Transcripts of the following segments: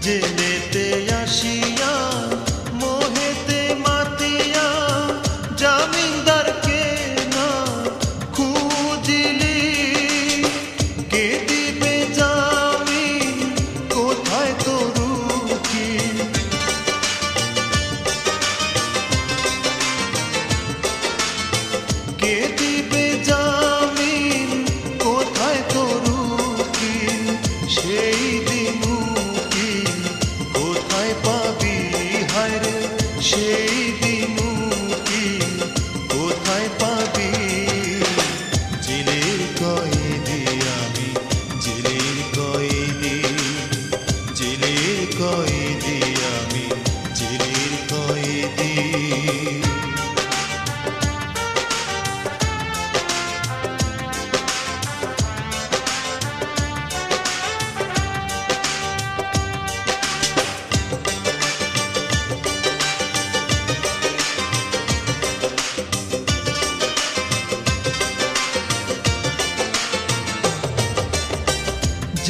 did it.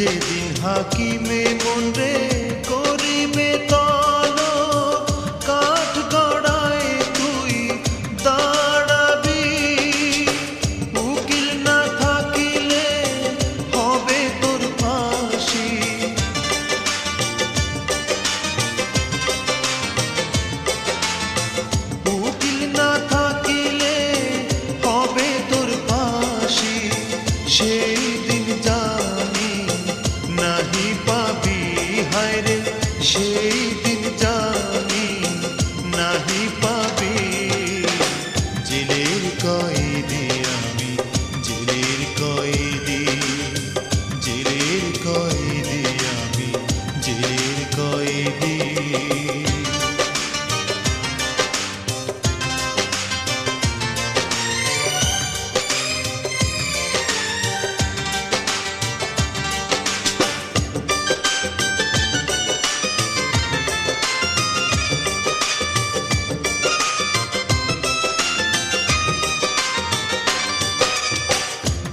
যেদিন হাকিমে মন রে করিবে তল, কাঠ গড়ায় তুই দাঁড়াবি। উকিল না থাকিলে হবে তোর ফাঁসি। উকিল না থাকিলে হবে তোর ফাঁসি। সেই মুক্তির কয়েদি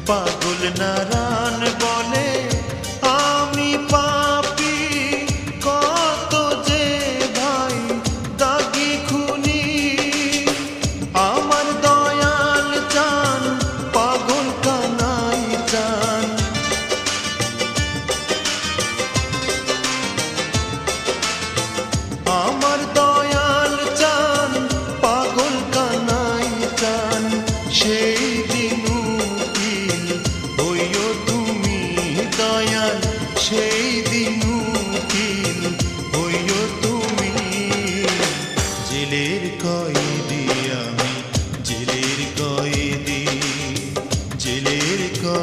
পাগল নারা